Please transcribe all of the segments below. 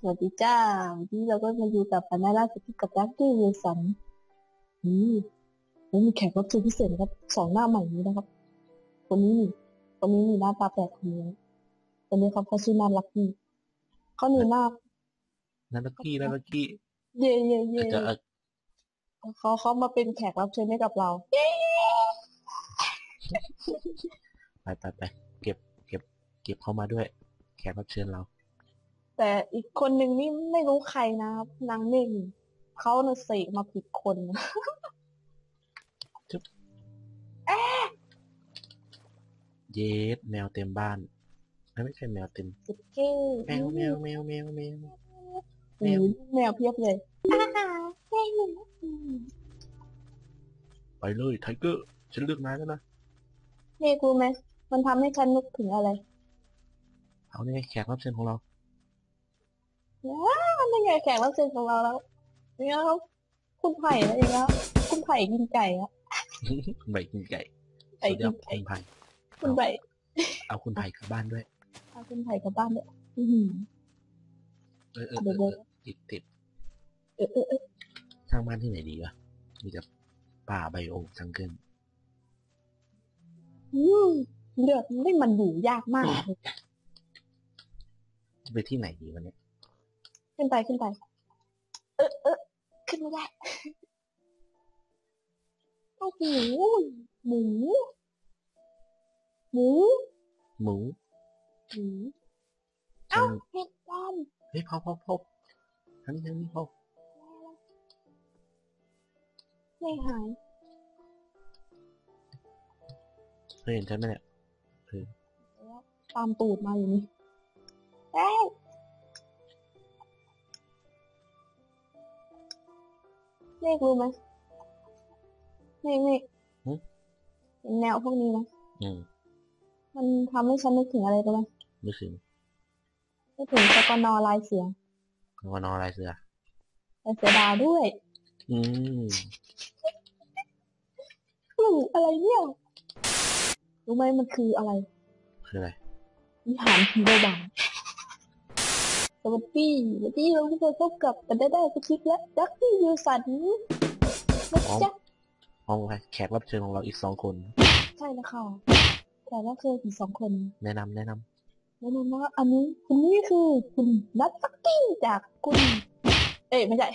สวัสดีจ้าวันนี้เราก็มาอยู่กับปานาล่าสกิกับรักกี้วิลสันอืมแล้วมีแขกรับเชิญพิเศษนะครับสองหน้าใหม่นี้นะครับ คนนี้นี่คนนี้มีหน้าตาแปลกคนนี้คนนี้เขาเขาชื่อนาลักกี้เขาหนีหน้านันลักกี้นันลักกี้เย่เย่เย่จะเออเขาเขามาเป็นแขกรับเชิญให้กับเราไปไปไปเก็บ เก็บ เก็บเข้ามาด้วย แขกรับเชิญเรา แต่อีกคนหนึ่งนี่ไม่รู้ใครนะครับนางเมฆนี่เขาเน่ะเสกมาผิดคนเยสแมวเต็มบ้านเอ้ยไม่ใช่แมวเต็มจิบเก้แมวแมวแมวแมวแมวแมวแมวเพียบเลยแมวไปเลยไทเกอร์ฉันเลือกนายแล้วนะเมฆรู้ไหมมันทำให้ฉันนึกถึงอะไร เอาเนี่ยแขกรับเชิญของเรา มันเป็นไงแขกรับเชิญของเราแล้วเนี่ยครับคุณไผ่แล้วอีกแล้วคุณไผ่กินไก่อะคุณไผ่กินไก่สไก่วัสดีกิคนรับไก่คุณไผ่คุณไผ่เอาคุณไผ่กลับบ้านด้วย เอาคุณไผ่กลับบ้านเลยอื้อหือเออเออเดี๋เอยวอเออติดติดเออเออเออสร้างบ้านที่ไหนดีวะมีแต่ป่าไบโอจังเกิลอืมเลือกไม่มันอยู่ยากมากเลยจะไปที่ไหนดีวันนี้ ขึ้นไปขึ้นไป เออเออขึ้นไม่ได้โอ้โหหมู หมู หมูหมูฉัเอ้านเห็ดปลอมเฮ้ยพอพอพอทั้งนี้ทั้งนี้พอไม่หายเคยเห็นฉันไหมเนี่ยตามตูดมาอยู่นี่เอ้ เมฆรู้ไหมเมฆเมฆเห็นแนวพวกนี้ไหมอืมมันทำให้ฉันนึกถึงอะไรรู้ไหมนึกถึงนึกถึงสกนอลายเสือวานอลายเสือ ลายเสือดาวด้วยอืมรู้อะไรเนี่ยรู้ไหมมันคืออะไรคืออะไร วิหารผีโบบางส วัสดีวันนี้เราจะพบกับปันได้ได้สคริปและดักกี้ยูสันนะจ๊ะห้องแขกรับเชิญของเราอีกสองคน ใช่นะคะแต่ว่าเคยมีกสองคน แนะนำแนะนแนะนำว่าอันนี้คนนี้คือคุณนัทตักกี้จากคุณ เอ้ยไม่ใช่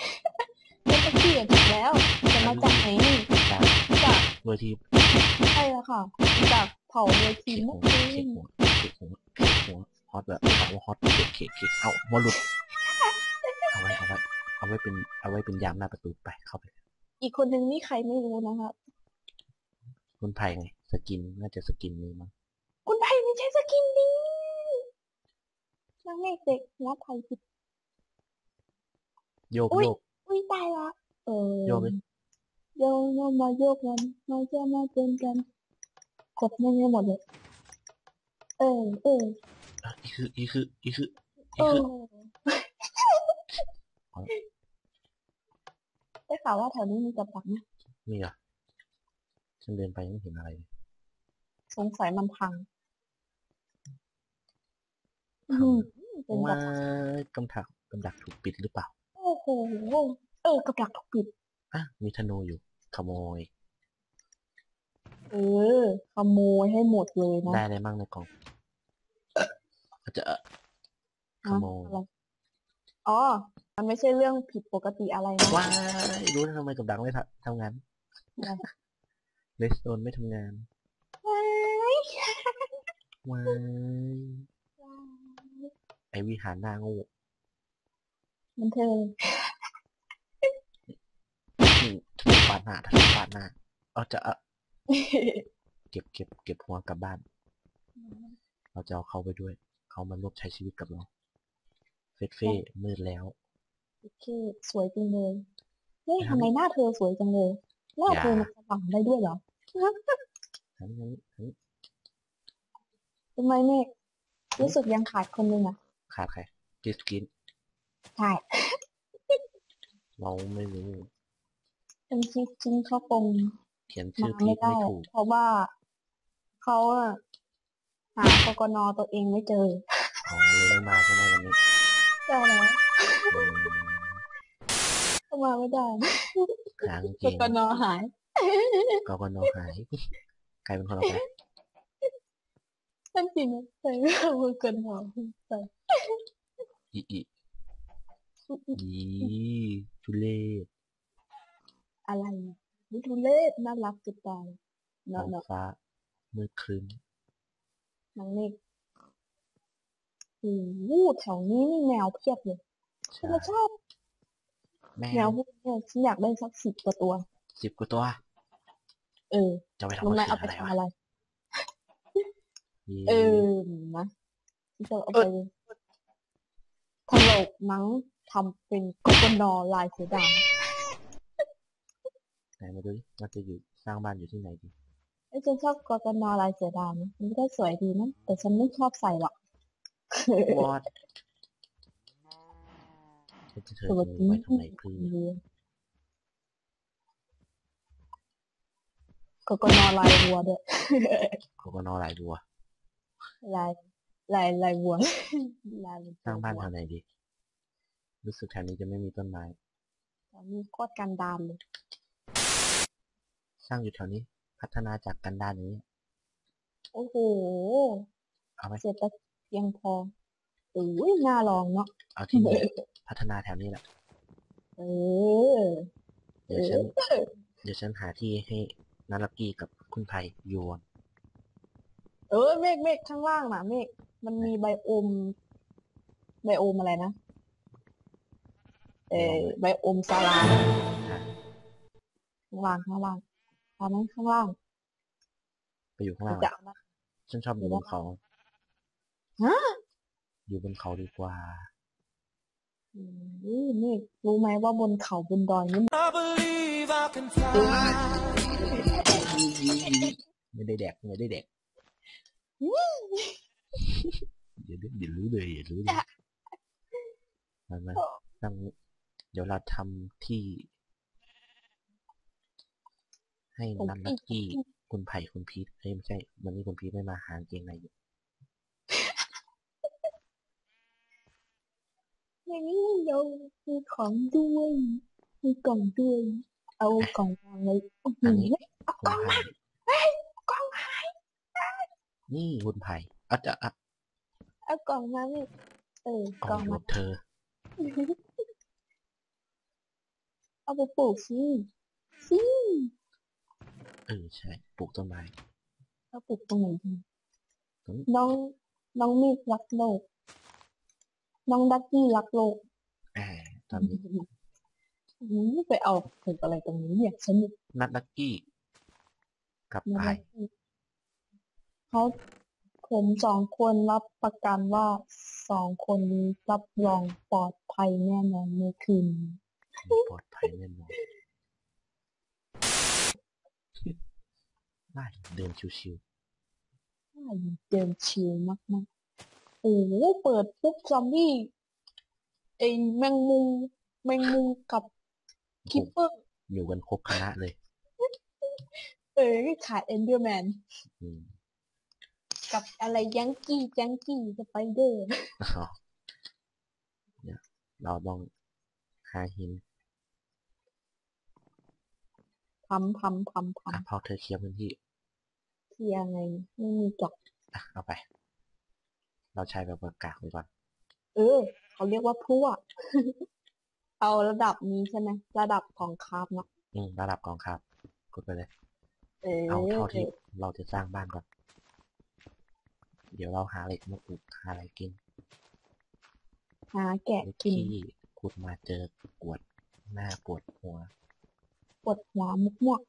นัทตักกี้ถูกแล้วจะมาจากไหนจากจากเวทีใช่แล้วค่ะจากเผ่าเวทีเข็กมุหักวเอเข็กงหัวเข็กหัวเข็กหัว ฮอตแบบเอาฮอตเข็กเข็กเข็กเอาหัวหลุด เอาไว้เอาไว้เอาไว้เป็นเอาไว้เป็นยามหน้าประตูไปเข้าไป อีกคนหนึ่งนี่ใครไม่รู้นะคะคุณไผ่ไงสกินน่าจะสกินนี้มั้งคุณไทยไม่ใช่สกินดีนางเอกเด็กนัดไทยผิดโยกอุ๊ยโยกอุ้ยตายละเออโยกเลยโยกมามาโยกกันมาจะมาเจนกันกดไม่ไม่หมดเลยเออเอออะอี คืออีคืออีคือเออีอคือได้ข่าวว่าแถวนี้มีกับดักนะนี่เหรอฉันเดินไปไม่เห็นอะไรเลยสงสัยมันพังอืมเป็นแบว่าบกำถักกำดักถูกปิดหรือเปล่า โอ้โห เออกับดักถูกปิด อะ มีธนูอยู่ ขโมย เออ ขโมยให้หมดเลยนะ ได้อะไรมั่งในกล่อง อาจจะขโมยอะไรอ๋อ มันไม่ใช่เรื่องผิดปกติอะไรนะว้ายรู้ทำไมกับดักไม่ทำทำงานอะไรเลสโตนไม่ทำงานว้ายว้ายไอวิหารหน้าโงูมันเธอทะลุปาดหน้าทะลุปาดหน้าเอาจะเอาเก็บเก็บเก็บหัวกลับบ้าน เราจะเอาเขาไปด้วย เขามาร่วมใช้ชีวิตกับเราเฟสเฟ่มืดแล้วโอเคสวยจังเลยเฮ้ยทำไมหน้าเธอสวยจังเลยหน้าอย่าเธอมันสว่างได้ด้วยเหรอทั้งนั้นทั้งทำไมเมฆรู้สึกยังขาดคนหนึงอะขาดใครจิสกินใช่เราไม่รู้จริงจริงๆเขาคงเขียนชื่มาอผิไม่ดได้ไม่อะถูกเพราะว่าเขาอะ หาปกนตัวเองไม่เจออ๋อเลยไม่มาใช่ไหมวันนี้ใช่แล้วมาไม่ได้หางเกสงกนอหาย กกนหายใครเป็นคนเอาไปนั่นจริงนะใส่ไม่เอาสกนอใส่อีอีอีทุเลศอะไรเนี่ยวิทุเลศน่ารักจะตายท้องเนาะเนาะฟ้ามืดครึ้ม นางเมฆโอ้โหแถวนี้นี่แมวเพียบเลยใช่ฉันชอบแม่แมวพวกนี้ฉันอยากได้สักสิบกว่าตัว สิบกว่าตัว เออจะไปทำรู้ไหมอะเอาไปไรทำวะอะไรนี่เออนะที่จะเอาไปถลกหนังทำเป็นกกนอลายเสือดาว ไหนมาดูดิว่าจะอยู่สร้างบ้านอยู่ที่ไหนดีไอ้ย ฉันชอบกกนอลายเสือดาวนะมันก็สวยดีนะ แต่ฉันไม่ชอบใส่หรอกวอดจะเธอสวัสจะดีไว้ทำไมเพื่อกกนอลายวัวด้วยกกนหลายบัว ลาย ลายลายวัวลายสร้างบ้านแถวไหนดี รู้สึกแถวนี้จะไม่มีต้นไม้มีโคตรกันดานเลย สร้างอยู่แถวนี้ พัฒนาจากกันด้านนี้ โอ้โหเอาไหมเสร็จแล้วเพียงพอโอ้ยน่าลองเนาะเอาที่นี่พัฒนาแถวนี้แหละเออเดี๋ยวฉันเดี๋ยวฉันหาที่ให้นาลักกี้กับคุณไผ่อยู่ก่อนเออเมฆเมฆข้างล่างน่ะเมฆมันมีไบโอม ไบโอมอะไรนะเออไบโอมซาลาอะข้างล่างข้างล่าง ตอนนั้นข้างล่างไปอยู่ข้างมันล่างจะเอามาฉันชอบอยู่บนเขาฮะอยู่บนเขาดีกว่าอืมเมฆรู้ไหมว่าบนเขาบนดอยนี่ I believe I can fly. ไม่ได้แดกไม่ได้แดกเดี๋ยวเดี๋ยวรู้เลยเดี๋ยวรู้เลยมามาตั้งเดี๋ยวเราทำที่ ให้นันลักกี้คุณไผ่คุณพีทเอ้ยไม่ใช่วันนี้คุณพีทไม่มาหาเกงในอยู่อย่างนี้เรามีของด้วยมีกล่องด้วย เอากล่องวางไว้โอ้โหอันนี้เอาคุกล่องณไผ่กล่องมานี่คุณไผ่เอาจะอะเอากล่องมาเมฆเออกกล่ล่อองงอยู่มากับเธอ เอาไปปลูกสิสิ เออใช่ปลูก ต้นไม้เอาปลูกตรงไหนดีตรงนี้น้องน้องมีดรักโลก น้องดักกี้รักโลกอ่าตอนนี้อืมไปเอาปลูกอะไรตรงนี้เนี่ยฉันนัดลักกี้กับน้องไผ่ดักกี้เขาผมสองคนรับประกันว่าสองคนนี้รับรองปลอดภัยแน่นอนในคืนนี้ปลอดภัยแน่นอน ได้เดินชิวใช่เดินชิลมากๆโอ้โหเปิดปุ๊บซอมบี้ไอ้แมงมุมแมงมุมกับๆคิปเปอร์อยู่กันครบคณะเลย เออขายเอนเดอร์แมนอืมกับอะไรยังกี้ยังกี้สไปเดอร์อ๋อเนี่ยเราต้องหาหินทำทำทำทอะพอเธอเคลียร์พื้นที่ำ เคลียร์ไงไม่มีจอกอะเอาไป เราใช้แบบประกาศไว้ก่อน เออ เขาเรียกว่าพลั่วเอาระดับนี้ใช่ไหมระดับของคาร์บเนาะอืมระดับกองครับกดไปเลย เออเอาเท่าที่เราจะสร้างบ้านก่อน เดี๋ยวเราหาเหล็กมาปลูกหาอะไรกินหาแกะวิกินธีขุดมาเจอปวดหน้าปวดหัว ปวดหัวมุกมวก